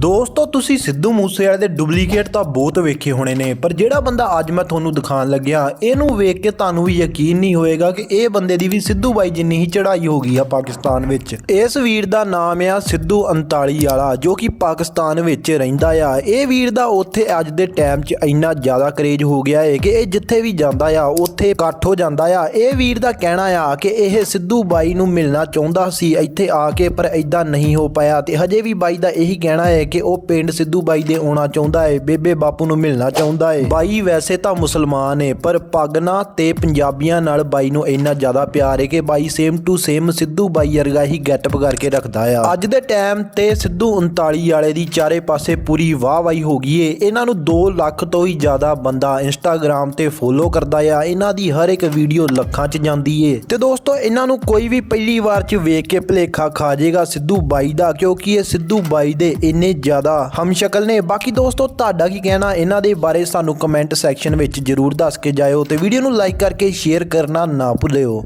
ਦੋਸਤੋ, ਤੁਸੀਂ ਸਿੱਧੂ ਮੂਸੇਵਾਲੇ ਦੇ ਡੁਪਲੀਕੇਟ ਤਾਂ ਬਹੁਤ ਵੇਖੇ ਹੋਣੇ ਨੇ, ਪਰ ਜਿਹੜਾ ਬੰਦਾ ਅੱਜ ਮੈਂ ਤੁਹਾਨੂੰ ਦਿਖਾਉਣ ਲੱਗਿਆ, ਇਹਨੂੰ ਵੇਖ ਕੇ ਤੁਹਾਨੂੰ ਵੀ ਯਕੀਨ ਨਹੀਂ ਹੋਏਗਾ ਕਿ ਇਹ ਬੰਦੇ ਦੀ ਵੀ ਸਿੱਧੂ ਬਾਈ ਜਿੰਨੀ ਹੀ ਚੜ੍ਹਾਈ ਹੋ ਗਈ ਆ ਪਾਕਿਸਤਾਨ ਵਿੱਚ। ਇਸ ਵੀਰ ਦਾ ਨਾਮ ਆ ਸਿੱਧੂ 39 ਵਾਲਾ, ਜੋ ਕਿ ਪਾਕਿਸਤਾਨ ਵਿੱਚ ਰਹਿੰਦਾ ਆ। ਇਹ ਵੀਰ ਦਾ ਉੱਥੇ ਅੱਜ ਦੇ ਟਾਈਮ 'ਚ ਇੰਨਾ ਜ਼ਿਆਦਾ ਕਰੇਜ ਹੋ ਗਿਆ ਹੈ ਕਿ ਇਹ ਜਿੱਥੇ ਵੀ ਜਾਂਦਾ ਆ, ਉੱਥੇ ਇਕੱਠ ਹੋ ਜਾਂਦਾ ਆ। ਇਹ ਵੀਰ ਦਾ ਕਹਿਣਾ ਆ ਕਿ ਇਹ ਸਿੱਧੂ ਬਾਈ ਨੂੰ ਮਿਲਣਾ ਚਾਹੁੰਦਾ ਸੀ ਇੱਥੇ ਆ ਕੇ, ਪਰ ਇਦਾਂ ਨਹੀਂ ਹੋ ਪਾਇਆ ਤੇ ਹਜੇ ਵੀ ਬਾਈ ਦਾ ਇਹੀ ਕਹਿਣਾ ਹੈ ਕਿ ਉਹ ਪਿੰਡ ਸਿੱਧੂ ਬਾਈ ਦੇ ਆਉਣਾ ਚਾਹੁੰਦਾ ਹੈ ਬੇਬੇ ਬਾਪੂ ਨੂੰ ਮਿਲਣਾ ਚਾਹੁੰਦਾ ਹੈ ਬਾਈ ਵੈਸੇ ਤਾਂ ਮੁਸਲਮਾਨ ਹੈ ਪਰ ਪਗਨਾ ਤੇ ਪੰਜਾਬੀਆਂ ਨਾਲ ਬਾਈ ਨੂੰ ਇੰਨਾ ਜ਼ਿਆਦਾ ਪਿਆਰ ਹੈ ਕਿ ਬਾਈ ਸੇਮ ਟੂ ਸੇਮ ਸਿੱਧੂ ਬਾਈ ਵਰਗਾ ਹੀ ਗੈਟਅਪ ਕਰਕੇ ਰੱਖਦਾ ਆ। ਅੱਜ ਦੇ ਟਾਈਮ ਤੇ ਸਿੱਧੂ 39 ਵਾਲੇ ਦੀ ਚਾਰੇ ਪਾਸੇ ਪੂਰੀ ਵਾਹ ਵਾਹੀ ਹੋ ਗਈ ਏ। ਇਹਨਾਂ ਨੂੰ 2 ਲੱਖ ਤੋਂ ਹੀ ਜ਼ਿਆਦਾ ਬੰਦਾ ਇੰਸਟਾਗ੍ਰam ਤੇ ਫੋਲੋ ਕਰਦਾ ਆ। ਇਹਨਾਂ ਦੀ ਹਰ ਇੱਕ ਵੀਡੀਓ ਲੱਖਾਂ 'ਚ ਜਾਂਦੀ ਏ। ਤੇ ਦੋਸਤੋ, ਇਹਨਾਂ ਨੂੰ ਕੋਈ ਵੀ ਪਹਿਲੀ ਵਾਰ 'ਚ ਵੇਖ ਕੇ ਭਲੇਖਾ ਖਾ ਜਾਏਗਾ ਸਿੱਧੂ ਬਾਈ ਦਾ, ਕਿਉਂਕਿ ਇਹ ਸਿੱਧੂ ਬਾਈ ਦੇ ਇੰਨੇ ਜ਼ਿਆਦਾ ਹਮਸ਼ਕਲ ਨੇ। ਬਾਕੀ ਦੋਸਤੋ, ਤੁਹਾਡਾ ਕੀ ਕਹਿਣਾ? ਇਹਨਾਂ ਦੇ ਬਾਰੇ ਸਾਨੂੰ ਕਮੈਂਟ ਸੈਕਸ਼ਨ ਵਿੱਚ ਜਰੂਰ ਦੱਸ ਕੇ ਜਾਇਓ ਤੇ ਵੀਡੀਓ ਨੂੰ ਲਾਈਕ ਕਰਕੇ ਸ਼ੇਅਰ ਕਰਨਾ ਨਾ ਭੁੱਲਿਓ।